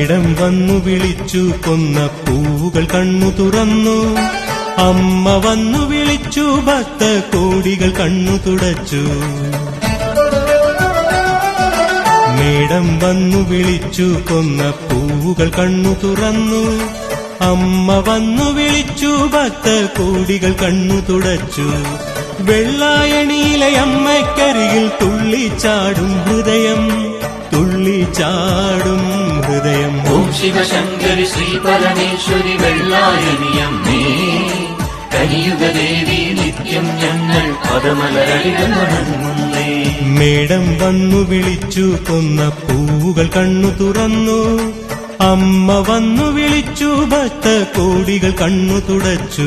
ഇടം വന്നു വിളിച്ചു കൊന്ന പൂവുകൾ കണ്ണു തുറന്നു. അമ്മ വന്നു വിളിച്ചു ഭക്ത കോടികൾ കണ്ണു തുടച്ചു. മേടം വന്നു വിളിച്ചു കൊന്ന പൂവുകൾ കണ്ണു തുറന്നു. അമ്മ വന്നു വിളിച്ചു ഭക്ത കോടികൾ കണ്ണു തുടച്ചു. വെള്ളായണിയിലെ അമ്മയ്ക്കരികിൽ തുള്ളിച്ചാടും ഹൃദയം തുള്ളിച്ചാടും ഹൃദയം. ഓം ശിവശങ്കരി ശ്രീ പരമേശ്വരി വെള്ളായണിയമ്മേ കലിയുഗദേവി നിത്യം ഞങ്ങൾ പദമലരടികളുന്നേ മേടം വന്നു വിളിച്ചു കൊന്ന പൂവുകൾ കണ്ണു തുറന്നു. അമ്മ വന്നു വിളിച്ചു ഭക്ത കോടികൾ കണ്ണു തുടച്ചു.